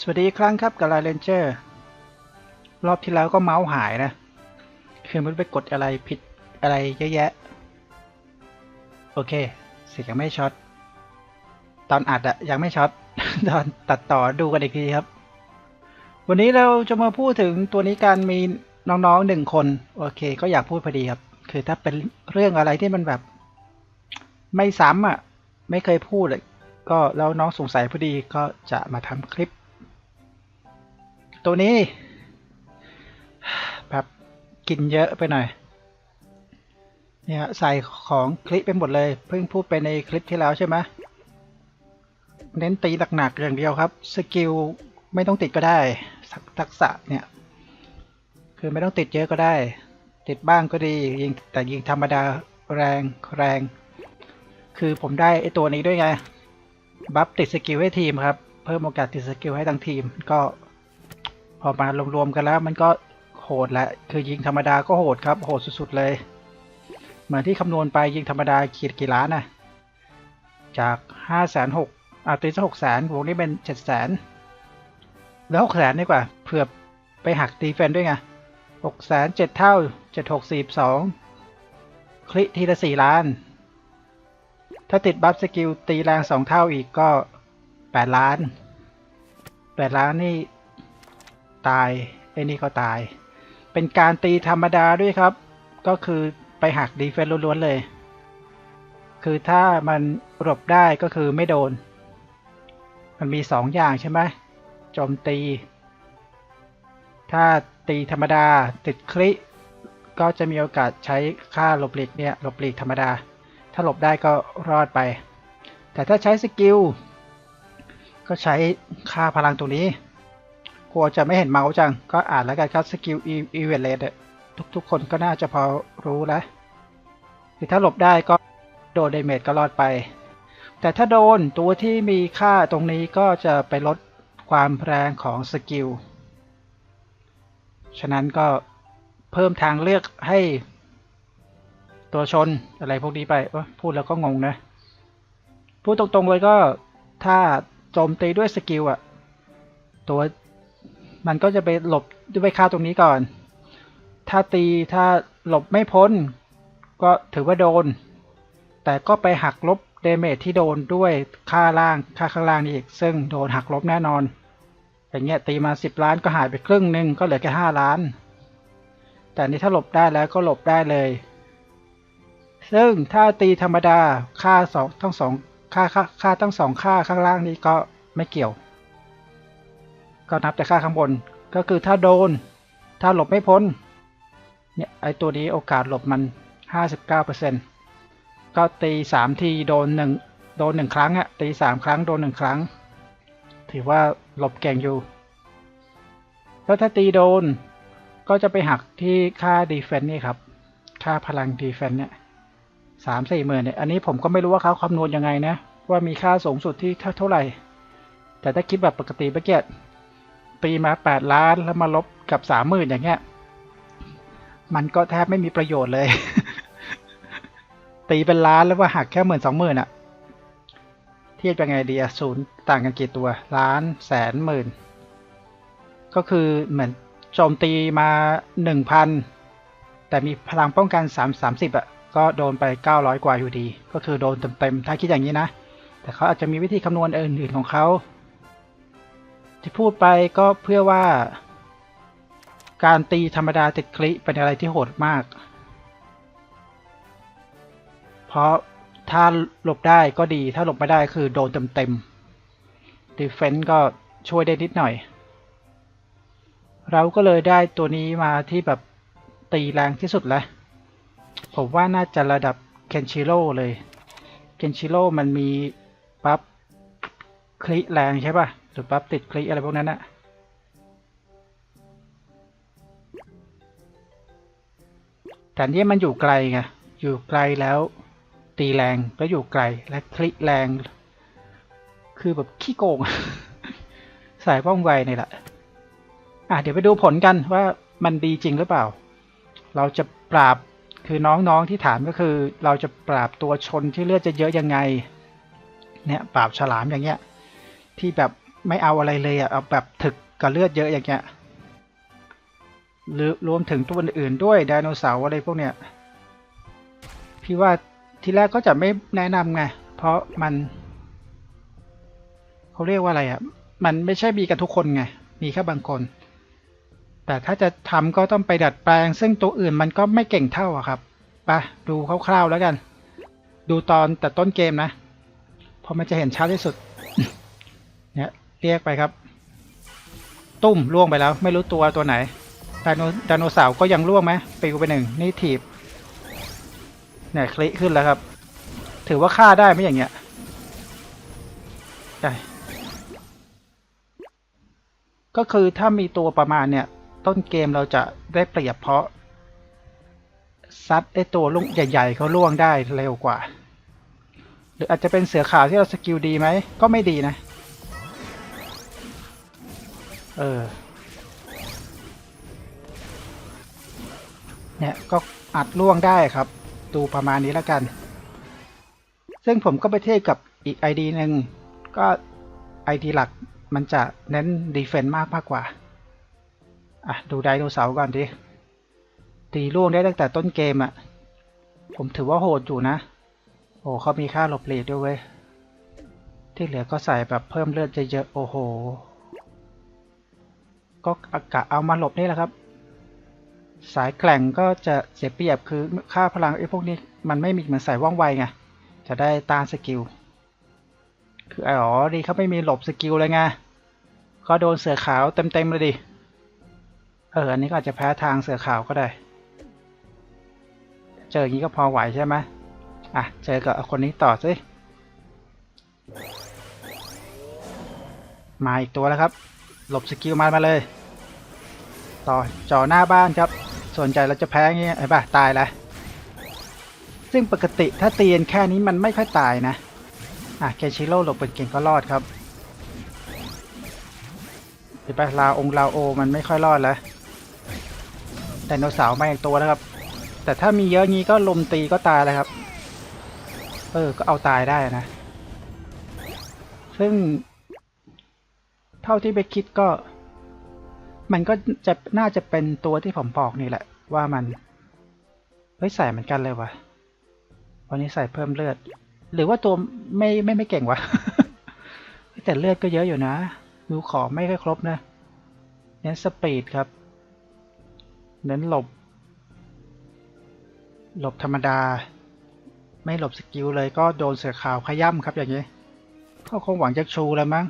สวัสดีอีกครั้งครับกับไลเลนเจอร์รอบที่แล้วก็เมาส์หายนะ คือมันไปกดอะไรผิดอะไรเยอะแยะ โอเค เสียงยังไม่ช็อต ตอนอัดอะยังไม่ช็อต ตอนตัดต่อดูกันอีกทีครับ วันนี้เราจะมาพูดถึงตัวนี้การมีน้องๆหนึ่งคน โอเค ก็อยากพูดพอดีครับ คือถ้าเป็นเรื่องอะไรที่มันแบบ ไม่ซ้ำอะไม่เคยพูดเลยก็แล้วน้องสงสัยพอดีก็จะมาทำคลิป ตัวนี้ แบบกินเยอะไปหน่อย เนี่ยใส่ของคลิปไปหมดเลย เพิ่งพูดไปในคลิปที่แล้วใช่ไหมเน้นตีหนักๆอย่างเดียวครับ สกิลไม่ต้องติดก็ได้ ทักษะเนี่ย คือไม่ต้องติดเยอะก็ได้ ติดบ้างก็ดี ยิงแต่ยิงธรรมดาแรงแรง คือผมได้ไอตัวนี้ด้วยไง บัฟติดสกิลให้ทีมครับ เพิ่มโอกาสติดสกิลให้ทั้งทีม ก็ อมารวมๆกันแล้ว มันก็โหดแหละ คือยิงธรรมดาก็โหดครับ โหดสุดๆเลย เหมือนที่คำนวณไปยิงธรรมดาขีดกี่ล้านนะจากห้าแสนหกอ่าตีซะหกแสนวงนี้เป็นเจ็ดแสนแล้วหกแสนดีกว่าเผื่อไปหักตีเฟนด้วยไงหกแสนเจ็ดเท่าเจ็ดหกสี่สองคลิทีละสี่ล้าน ถ้าติดบัฟสกิลตีแรงสองเท่าอีกก็แปดล้านแปดล้านนี่ ตายไอ้นี่ก็ตาย เป็นการตีธรรมดาด้วยครับ ก็คือไปหักดีเฟนล้วนๆเลย คือถ้ามันหลบได้ก็คือไม่โดน มันมีสองอย่างใช่ไหมโจมตี ถ้าตีธรรมดาติดคลิก็จะมีโอกาสใช้ค่าหลบหลีกเนี่ยหลบหลีกธรรมดา ถ้าหลบได้ก็รอดไป แต่ถ้าใช้สกิลก็ใช้ค่าพลังตรงนี้ กลัวจะไม่เห็นเมาส์จัง ก็อ่านแล้วกันครับสกิลอีเวนเลดทุกๆ คนก็น่าจะพอรู้แล้วคือถ้าหลบได้ก็โดนเดเมจก็รอดไป แต่ถ้าโดนตัวที่มีค่าตรงนี้ก็จะไปลดความแรงของสกิล ฉะนั้นก็เพิ่มทางเลือกให้ตัวชนอะไรพวกนี้ไปพูดแล้วก็งงนะ พูดตรงๆเลยก็ถ้าโจมตีด้วยสกิลอะตัว มันก็จะไปหลบด้วยค่าตรงนี้ก่อน ถ้าตีถ้าหลบไม่พ้น ก็ถือว่าโดน แต่ก็ไปหักลบเดเมจที่โดนด้วยค่าล่างค่าข้างล่างนี่อีก ซึ่งโดนหักลบแน่นอน อย่างเงี้ยตีมา 10 ล้านก็หายไปครึ่งหนึ่งก็เหลือแค่5ล้าน แต่นี่ถ้าหลบได้แล้วก็หลบได้เลย ซึ่งถ้าตีธรรมดาค่าสองทั้งสองค่าค่าค่าทั้งสองค่าข้างล่างนี้ก็ไม่เกี่ยว ก็นับแต่ค่าข้างบน ก็คือถ้าโดน ถ้าหลบไม่พ้น เนี่ยไอตัวนี้โอกาสหลบมัน 59%ก็ตี 3 ทีโดน 1 โดน 1 ครั้งอะตี 3 ครั้งโดน 1 ครั้ง ถือว่าหลบเก่งอยู่ แล้วถ้าตีโดนก็จะไปหักที่ค่าดีเฟน s ์นี่ครับ ค่าพลังดีเฟน s ์เนี่ยสามสี่หมื่นเนี่ย อันนี้ผมก็ไม่รู้ว่าเขาคำนวณยังไงนะ ว่ามีค่าสูงสุดที่เท่าไหร่ แต่ถ้าคิดแบบปกติเมื่อกี้ ตีมาแปดล้านแล้วมาลบกับสามหมื่นอย่างเงี้ย มันก็แทบไม่มีประโยชน์เลย ตีเป็นล้านแล้วว่าหักแค่หมื่นสองหมื่นอะเทียบยังไงดีอะศูนย์ต่างกันกี่ตัวล้านแสนหมื่น ก็คือเหมือนโจมตีมาหนึ่งพันแต่มีพลังป้องกันสามสามสิบอะก็โดนไปเก้าร้อยกว่าอยู่ดี ก็คือโดนเต็มๆ ถ้าคิดอย่างนี้นะ แต่เขาอาจจะมีวิธีคำนวณอื่นๆของเขา ที่พูดไปก็เพื่อว่า การตีธรรมดาติดคลิเป็นอะไรที่โหดมาก เพราะถ้าหลบได้ก็ดีถ้าหลบไม่ได้คือโดนเต็มๆดีเฟนต์ก็ช่วยได้นิดหน่อย เราก็เลยได้ตัวนี้มาที่แบบตีแรงที่สุดแล้วผมว่าน่าจะระดับเคนชิโร่เลย เคนชิโร่มันมีปั๊บคลิแรงใช่ป่ะ หรือปั๊บติดคลิอะไรพวกนั้นอะแต่นี่มันอยู่ไกลไง อยู่ไกลแล้ว ตีแรงก็อยู่ไกลและคลิแรง คือแบบขี้โกง สายป้องไวนี่แหละ อะเดี๋ยวไปดูผลกันว่ามันดีจริงหรือเปล่า เราจะปราบคือน้องๆที่ถามก็คือ เราจะปราบตัวชนที่เลือดจะเยอะยังไง เนี่ยปราบฉลามอย่างเงี้ย ที่แบบ ไม่เอาอะไรเลยอะเอาแบบถึกกับเลือดเยอะอย่างเงี้ยหรือรวมถึงตัวอื่นด้วยไดโนเสาร์อะไรพวกเนี้ยพี่ว่าทีแรกก็จะไม่แนะนำไง เพราะมันเขาเรียกว่าอะไรอะ่ะ มันไม่ใช่มีกันทุกคนไง มีแค่บางคน แต่ถ้าจะทำก็ต้องไปดัดแปลง ซึ่งตัวอื่นมันก็ไม่เก่งเท่าอะครับไปดูคร่าวๆแล้วกัน ดูตอนแต่ต้นเกมนะเพราะมันจะเห็นชัดที่สุด เนี่ย เรียกไปครับ ตุ้มล่วงไปแล้ว ไม่รู้ตัวตัวไหนไดโนไดโนเสาร์ก็ยังล่วงไหมปิวไปหนึ่งนี่ถีบเนี่ยคลิขึ้นแล้วครับ ถือว่าฆ่าได้ไหมอย่างเงี้ยได้ก็คือถ้ามีตัวประมาณเนี่ย ต้นเกมเราจะได้เปรียบเพราะ ซัดไอตัวลุงใหญ่ ๆเขาล่วงได้เร็วกว่า หรืออาจจะเป็นเสือขาวที่เราสกิลดีไหม ก็ไม่ดีนะ เออ เนี่ยก็อัดล่วงได้ครับ ดูประมาณนี้แล้วกัน ซึ่งผมก็ไปเทียบกับอีก ID หนึ่งก็ ID หลักมันจะเน้นดีเฟนต์มากมากกว่า อะ ดูไดโนเสาร์ก่อนดิตีล่วงได้ตั้งแต่ต้นเกมอะ่ะ ผมถือว่าโหดอยู่นะ โอ้เขามีค่าหลบหลีกด้วยเว้ย ที่เหลือก็ใส่แบบเพิ่มเลือดเยอะๆโอ้โห ก็อากะเอามาหลบนี่แหละครับ สายแกล่งก็จะเสียเปรียบคือค่าพลังไอ้พวกนี้มันไม่มีเหมือนสายว่องไวไงจะได้ตาสกิลคืออ๋อดีเขาไม่มีหลบสกิลเลยไงก็โดนเสือขาวเต็มๆเลยดิเอออันนี้ก็อาจจะแพ้ทางเสือขาวก็ได้ เจออย่างนี้ก็พอไหวใช่ไหมอะเจอกับคนนี้ต่อสิมาอีกตัวแล้วครับ หลบสกิลมามาเลย ต่อจ่อหน้าบ้านครับ ส่วนใจเราจะแพ้เงี้ยไอ้บ้าตายแล้วซึ่งปกติถ้าเตียนแค่นี้มันไม่ค่อยตายนะ อะเคชิโร่หลบเป็นเก่งก็รอดครับเห็นปะลาองลาโอมันไม่ค่อยรอดแล้วไดโนเสาร์มาอีกตัวแล้วครับ แต่ถ้ามีเยอะงี้ก็ลมตีก็ตายแล้วครับ เออ ก็เอาตายได้นะ ซึ่ง เท่าที่ไปคิดก็ มันก็จะน่าจะเป็นตัวที่ผมบอกนี่แหละ ว่ามันเฮ้ยใส่เหมือนกันเลยวะวันนี้ใส่เพิ่มเลือด หรือว่าตัวไม่ไม่ไม่เก่งวะแต่เลือดก็เยอะอยู่นะดูขอไม่ค่อยครบนะเน้นสปีดครับ เน้นหลบ หลบธรรมดา ไม่หลบสกิลเลยก็โดนเสือขาวขย่ำครับอย่างนี้เขาคงหวังจะชูแล้วมั้ง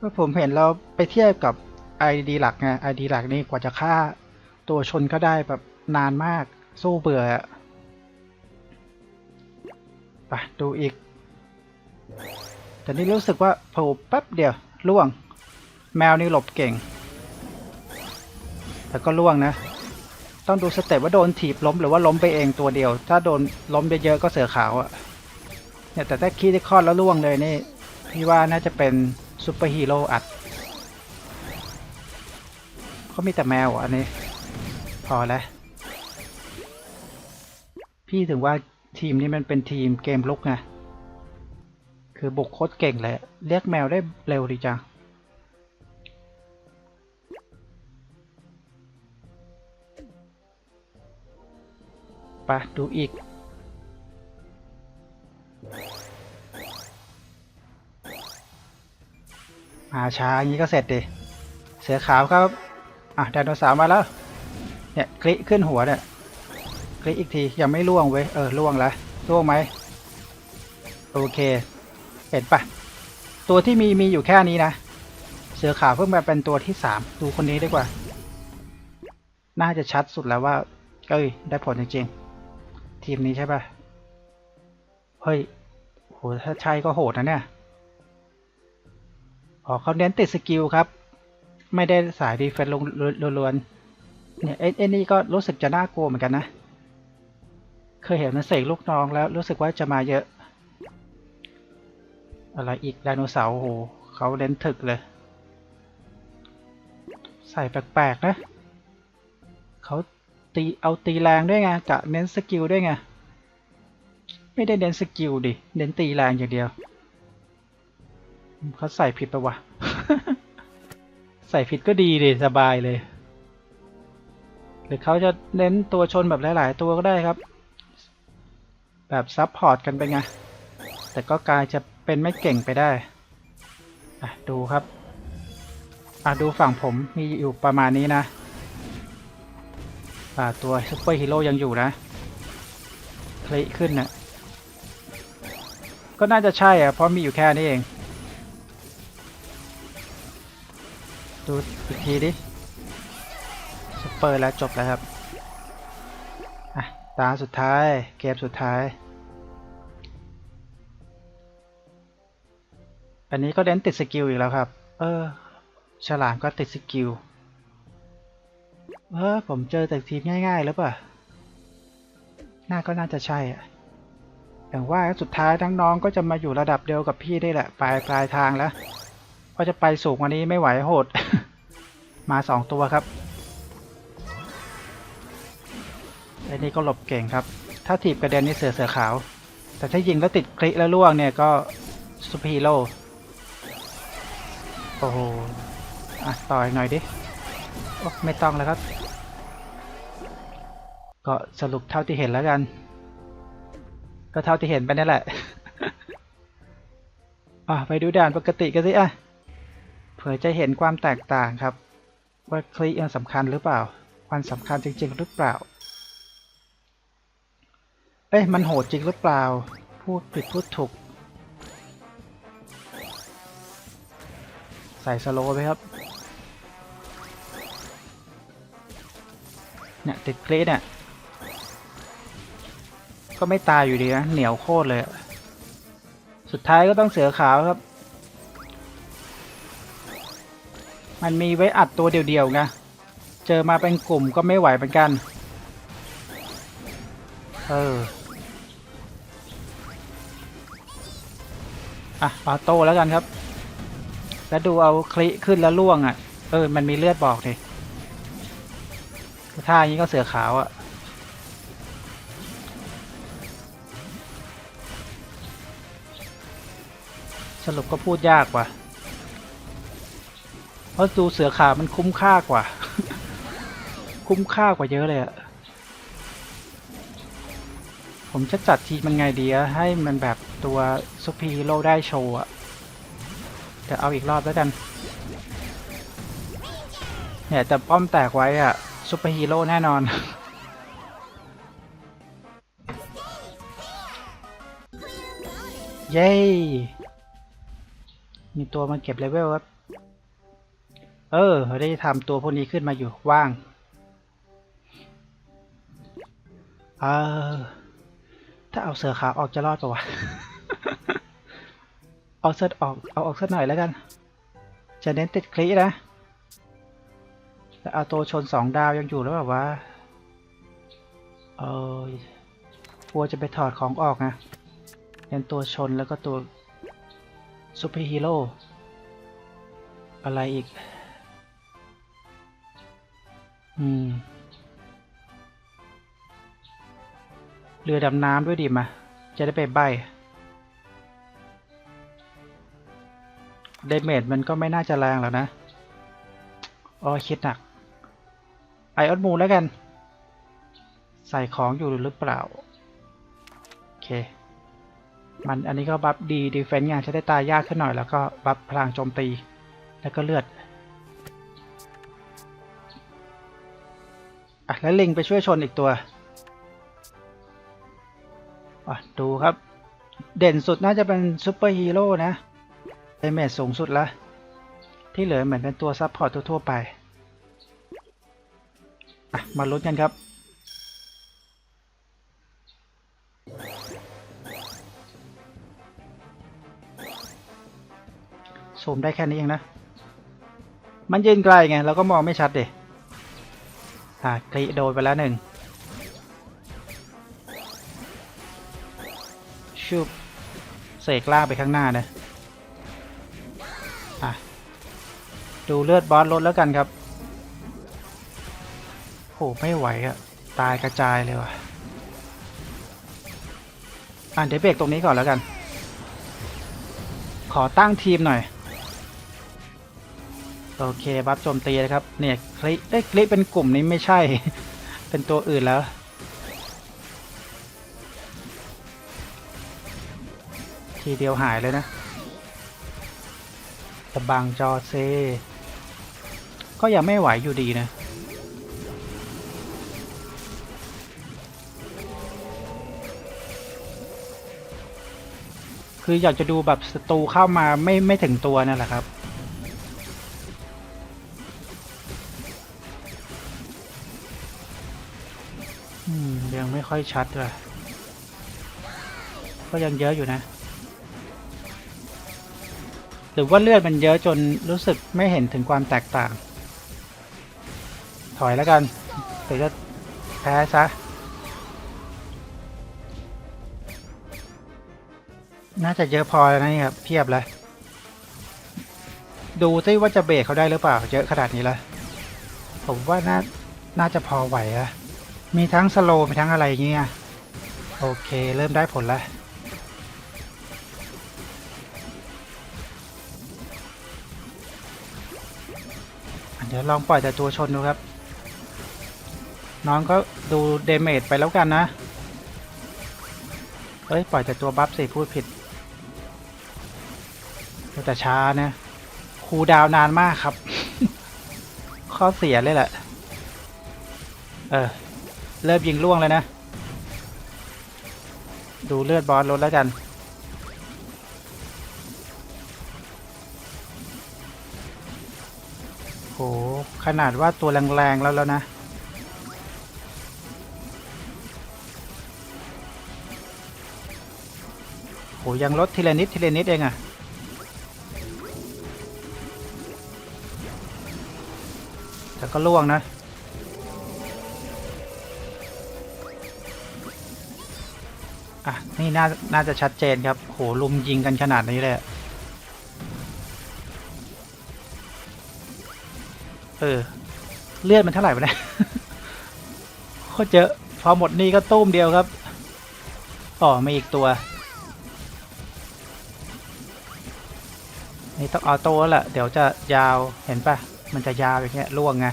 ก็ผมเห็นเราไปเทียบกับ ID หลักไง ID หลักนี่กว่าจะฆ่าตัวชนก็ได้แบบนานมากสู้เบื่ออะไปดูอีก แต่นี่รู้สึกว่าโผล่แป๊บเดียวล่วง แมวนี่หลบเก่ง แต่ก็ล่วงนะ ต้องดูสเต็ปว่าโดนถีบล้มหรือว่าล้มไปเองตัวเดียว ถ้าโดนล้มเยอะๆก็เสือขาวอะเนี่ยแต่ถ้าคีได้คลอดแล้วล่วงเลยนี่พี่ว่าน่าจะเป็น ซูเปอร์ฮีโร่อัดเขามีแต่แมวอันนี้ พอแล้ว พี่ถึงว่าทีมนี้มันเป็นทีมเกมลุกไงคือบุกโคตรเก่งเลย เรียกแมวได้เร็วดีจังไปดูอีก มาช้าอย่างนี้ก็เสร็จดิเสือขาวครับอะไดโนเสาร์มาแล้ว เนี่ยคลิกขึ้นหัวเนี่ยคลิกอีกทียังไม่ล่วงเว้ยเออล่วงแล้วล่วงไหมโอเค เห็นปะตัวที่มีมีอยู่แค่นี้นะ เสือขาวเพิ่งมาเป็นตัวที่สามดูคนนี้ดีกว่า น่าจะชัดสุดแล้วว่าเอ้ยได้ผลจริงๆทีมนี้ใช่ปะเฮ้ยโหถ้าใช่ก็โหดนะเนี่ย อ๋อเขาเน้นติดสกิลครับ ไม่ได้สายดีเฟนต์ลงล้วนๆเนี่ยไอ้ไอ้นี่ก็รู้สึกจะน่ากลัวเหมือนกันนะ เคยเห็นมันเสกลูกน้องแล้วรู้สึกว่าจะมาเยอะ อะไรอีกไดโนเสาร์โหเขาเน้นถึกเลย ใส่แปลกๆนะเขาตีเอาตีแรงด้วยไงกะเน้นสกิลด้วยไง ไม่ได้เน้นสกิลดิ เน้นตีแรงอย่างเดียว เขาใส่ผิดปะวะ ใส่ผิดก็ดีเลยสบายเลย หรือเขาจะเน้นตัวชนแบบหลาย ๆ ตัวก็ได้ครับ แบบซับพอร์ตกันไปไง แต่ก็กลายจะเป็นไม่เก่งไปได้ อะ ดูครับ อะ ดูฝั่งผมมีอยู่ประมาณนี้นะอ่าตัวซุปเปอร์ฮีโร่ยังอยู่นะคลิขึ้นนะก็น่าจะใช่อะเพราะมีอยู่แค่นี้เอง ดูอีกทีดิซุปเปอร์แล้วจบแล้วครับอะตาสุดท้าย เกมสุดท้าย อันนี้ก็เน้นติดสกิลอีกแล้วครับ เออ ฉลามก็ติดสกิล เออ ผมเจอแต่ทีมง่ายๆ แล้วป่ะ น่าก็น่าจะใช่อะอย่างว่าสุดท้ายทั้งน้องก็จะมาอยู่ระดับเดียวกับพี่ได้แหละ ปลายปลายทางแล้ว เพราจะไปสูงกว่านี้ไม่ไหวโหด มาสองตัวครับไอ้นี่ก็หลบเก่งครับ ถ้าถีบกระเด็นนี่เสือเสือขาว แต่ถ้ายิงแล้วติดคลิแล้วล่วงเนี่ยก็ซูเปโรโอ้โหอะต่อยหน่อยดิโอ้ไม่ต้องแล้วครับ ก็สรุปเท่าที่เห็นแล้วกัน ก็เท่าที่เห็นไปนั่นแหละอะไปดูด่านปกติกันสิอะ เผื่อจะเห็นความแตกต่างครับ ว่าคลิกยังสำคัญหรือเปล่า มันสำคัญจริง ๆ หรือเปล่า เอ้ยมันโหดจริงหรือเปล่า พูดผิดพูดถูก ใส่สโลไปครับ เนี่ยติดคลิปเนี่ยก็ไม่ตายอยู่ดีนะ เหนียวโคตรเลย สุดท้ายก็ต้องเสือขาวครับ มันมีไว้อัดตัวเดียวๆไง เจอมาเป็นกลุ่มก็ไม่ไหวเหมือนกัน เออ อะออโต้แล้วกันครับ แล้วดูเอาคลิขึ้นแล้วล่วงอะ เออ มันมีเลือดบอกดิท่าอย่างนี้ก็เสือขาวอะสรุปก็พูดยากว่าเพ ราะดูเสือขาวมันคุ้มค่ากว่า คุ้มค่ากว่าเยอะเลยอะผมจะจัดทีมมันไงดีอะให้มันแบบตัวซุปเปอร์ฮีโร่ได้โชว์อะเดี๋ยวเอาอีกรอบแล้วกัน เนี่ยแต่ป้อมแตกไว้อะซุปเปอร์ฮีโร่แน่นอนเย้ มีตัวมาเก็บเลเวลครับ เออ ได้ทำตัวพวกนี้ขึ้นมาอยู่ว่างเออถ้าเอาเสือขาวออกจะรอดปะวะ เอาเสื้อออก เอาออกสักหน่อยแล้วกัน จะเน้นติดคลีนะแล้วเอาตัวชนสองดาวยังอยู่แล้วแบบว่า เออกลัวจะไปถอดของออกนะเน้นตัวชนแล้วก็ตัวซูเปอร์ฮีโร่อะไรอีก เรือดำน้ำด้วยดิมา จะได้ไปใบเดเมจมันก็ไม่น่าจะแรงแล้วนะอ๋อคิดหนัก ไอออนมูแล้วกัน ใส่ของอยู่หรือเปล่า โอเค มันอันนี้ก็บัฟดีดีเฟนต์ไงจะได้ตายยากขึ้นหน่อยแล้วก็บัฟพลังโจมตี แล้วก็เลือด อะแล้วลิงไปช่วยชนอีกตัวอะดูครับ เด่นสุดน่าจะเป็นซูเปอร์ฮีโร่นะเดเมจสูงสุดละที่เหลือเหมือนเป็นตัวซับพอร์ตทั่วๆไปอะมาลุ้นกันครับซูมได้แค่นี้เองนะ มันยืนไกลไงเราก็มองไม่ชัดเด อ่ากรีโดนไปแล้วหนึ่งชุบเสกล่างไปข้างหน้านะอะดูเลือดบอสลดแล้วกันครับโหไม่ไหวอะตายกระจายเลยว่ะอะเดี๋ยวเบรกตรงนี้ก่อนแล้วกัน ขอตั้งทีมหน่อย โอเคบัฟโจมตีนะครับ เนี่ยคลิเอ้ยคลิเป็นกลุ่มนี้ไม่ใช่ เป็นตัวอื่นแล้ว ทีเดียวหายเลยนะตะบังจอเซ ก็ยังไม่ไหวอยู่ดีนะคืออยากจะดูแบบศัตรูเข้ามาไม่ไม่ถึงตัวนั่นแหละครับ ยังไม่ค่อยชัดเลยก็ยังเยอะอยู่นะ หรือว่าเลือดมันเยอะจนรู้สึกไม่เห็นถึงความแตกต่าง ถอยแล้วกันเดี๋ยวจะแพ้ซะ น่าจะเยอะพอแล้วนะนี่ครับเพียบเลย ดูซิว่าจะเบรกเขาได้หรือเปล่า เยอะขนาดนี้แล้วผมว่าน่าน่าจะพอไหวอะ มีทั้งสโลมีทั้งอะไรอย่างเงี้ย โอเค เริ่มได้ผลแล้วเดี๋ยวลองปล่อยแต่ตัวชนดูครับ น้องก็ดูเดเมจไปแล้วกันนะเอ้ย ปล่อยแต่ตัวบัฟสิพูดผิดแต่ช้านะคูดาวนานมากครับ ข้อเสียเลยแหละ เออ เริ่มยิงล่วงแล้วนะ ดูเลือดบอสลดแล้วกัน โห ขนาดว่าตัวแรงๆแล้วแล้วนะ โห ยังลดทีละนิดทีละนิดเองอะแต่ก็ล่วงนะ นี่น่าน่าจะชัดเจนครับโหลุมยิงกันขนาดนี้เลยอะเออ เลือดมันเท่าไหร่วะเนี่ยโคเยอพอหมดนี่ก็ตุ้มเดียวครับอ๋อมีอีกตัวนี่ต้องออโต้แล้วแหละเดี๋ยวจะยาวเห็นปะมันจะยาวอย่างเงี้ยล่วงไง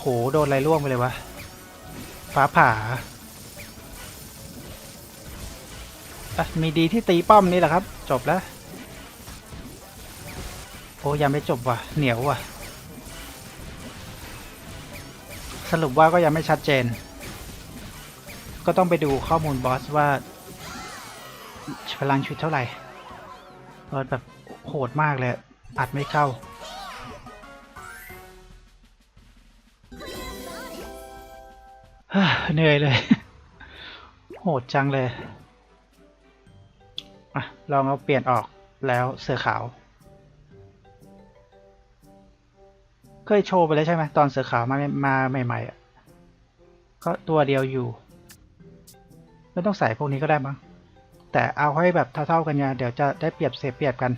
โหโดนอะไรล่วงไปเลยวะ ฟ้าผ่าอะมีดีที่ตีป้อมนี่แหละครับ จบแล้ว โอ้ยังไม่จบว่ะ เหนียวว่ะ สรุปว่าก็ยังไม่ชัดเจน ก็ต้องไปดูข้อมูลบอสว่า พลังชุดเท่าไหร่บอสแบบโหดมากเลยอัดไม่เข้า เหนื่อยเลย โหดจังเลยอะลองเอาเปลี่ยนออกแล้วเสือขาว เคยโชว์ไปแล้วใช่ไหมตอนเสือขาวมามาใหม่ๆอะก็ตัวเดียวอยู่ ไม่ต้องใส่พวกนี้ก็ได้มั้งแต่เอาให้แบบเท่าๆกันไงเดี๋ยวจะได้เปรียบเสียเปรียบกัน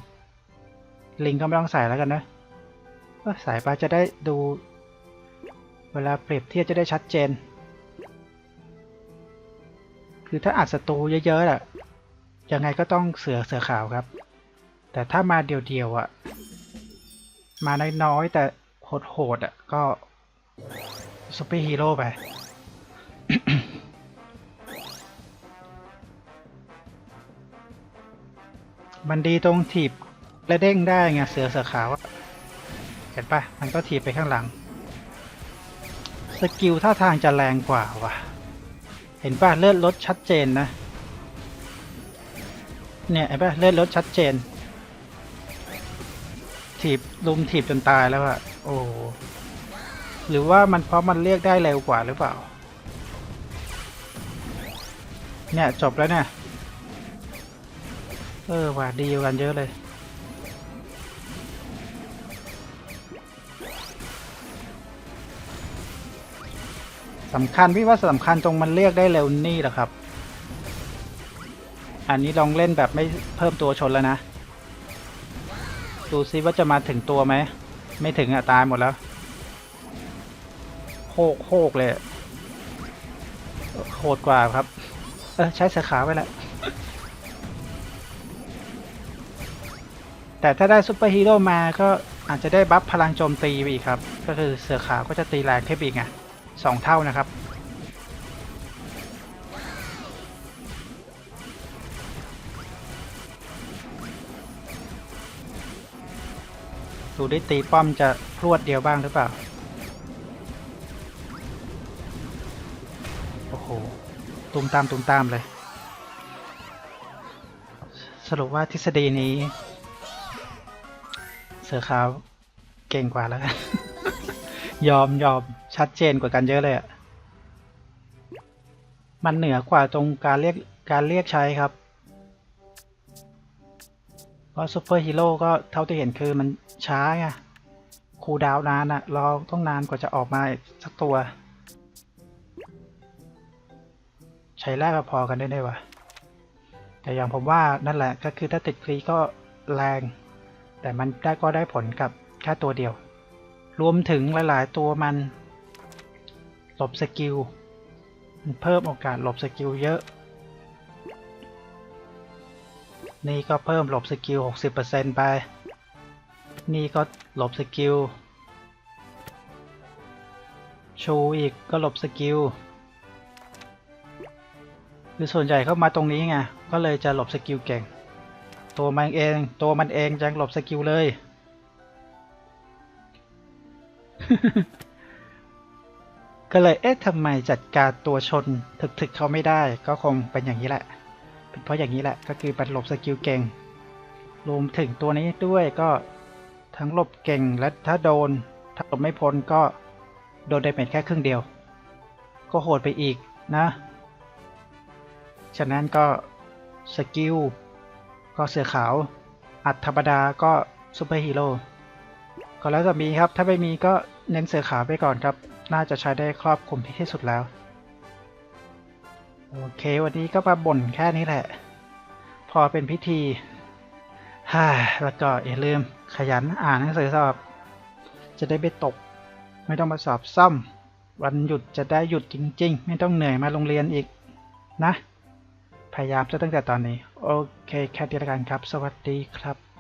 ลิงก็ไม่ต้องใส่แล้วกันนะก็ใส่ไปจะได้ดู เวลาเปรียบเทียบจะได้ชัดเจน คือถ้าอัดศัตรูเยอะๆอะยังไงก็ต้องเสือเสือขาวครับ แต่ถ้ามาเดียวๆอะมาน้อยๆแต่โหดๆอะก็ซูเปอร์ฮีโร่ไปมันดีตรงถีบและเด้งได้ไงเสือเสือขาวเห็นปะมันก็ถีบไปข้างหลัง สกิลท่าทางจะแรงกว่าว่ะ เห็นป่ะเลือดลดชัดเจนนะ เนี่ยเห็นป่ะเลือดลดชัดเจน ถีบลุมถีบจนตายแล้วอะโอ้หรือว่ามันเพราะมันเรียกได้เร็วกว่าหรือเปล่า เนี่ยจบแล้วเนี่ย เออว่าดีกันเยอะเลย สำคัญพี่ว่าสำคัญตรงมันเรียกได้เร็วนี่แหละครับ อันนี้ลองเล่นแบบไม่เพิ่มตัวชนแล้วนะ ดูซิว่าจะมาถึงตัวไหม ไม่ถึงอะตายหมดแล้วโคกโคกเลยโหดกว่าครับ เออใช้เสือขาวไปแหละแต่ถ้าได้ซูเปอร์ฮีโร่มาก็อาจจะได้บัฟพลังโจมตีไปอีกครับ ก็คือเสือขาวก็จะตีแรงขึ้นไปอีกไง สองเท่านะครับ ดูได้ตีป้อมจะพรวดเดียวบ้างหรือเปล่า โอ้โห ตุมตามตุมตามเลย สรุปว่าทฤษฎีนี้ เสือขาวเก่งกว่าแล้ว ยอมยอม ชัดเจนกว่ากันเยอะเลยอะมันเหนือกว่าตรงการเรียกการเรียกใช้ครับ เพราะซูเปอร์ฮีโร่ก็เท่าที่เห็นคือมันช้าไงคูดาวนานอะรอต้องนานกว่าจะออกมาสักตัว ใช้แรกก็พอกันได้ได้วะแต่อย่างผมว่านั่นแหละก็คือถ้าติดคลีก็แรง แต่มันได้ก็ได้ผลกับแค่ตัวเดียว รวมถึงหลาย ๆ ตัวมัน ลบสกิลเพิ่มโอกาสหลบสกิลเยอะ นี่ก็เพิ่มหลบสกิล 60%ไป นี่ก็หลบสกิล ชูอีกก็หลบสกิล คือส่วนใหญ่เข้ามาตรงนี้ไง ก็เลยจะหลบสกิลเก่ง ตัวมันเอง ตัวมันเองจะหลบสกิลเลย ก็เลยเอ๊ะทำไมจัดการตัวชนถึกๆเขาไม่ได้ ก็คงเป็นอย่างนี้แหละ เป็นเพราะอย่างนี้แหละก็คือปันหลบสกิลเก่งรวมถึงตัวนี้ด้วยก็ทั้งหลบเก่งและถ้าโดน ถ้าหลบไม่พ้นก็โดนไดเมจแค่ครึ่งเดียว ก็โหดไปอีกนะ ฉะนั้นก็สกิลก็เสือขาว อัดธรรมดาก็ซูเปอร์ฮีโร่ก็แล้วจะมีครับ ถ้าไม่มีก็เน้นเสือขาวไปก่อนครับ น่าจะใช้ได้ครอบคลุมที่ที่สุดแล้ว โอเค วันนี้ก็มาบ่นแค่นี้แหละ พอเป็นพิธีฮ่าแล้วก็อย่าลืมขยันอ่านหนังสือสอบ จะได้ไม่ตก ไม่ต้องมาสอบซ่อม วันหยุดจะได้หยุดจริง ๆ ไม่ต้องเหนื่อยมาโรงเรียนอีกนะ พยายามจะตั้งแต่ตอนนี้ โอเค แค่นี้ละกันครับ สวัสดีครับ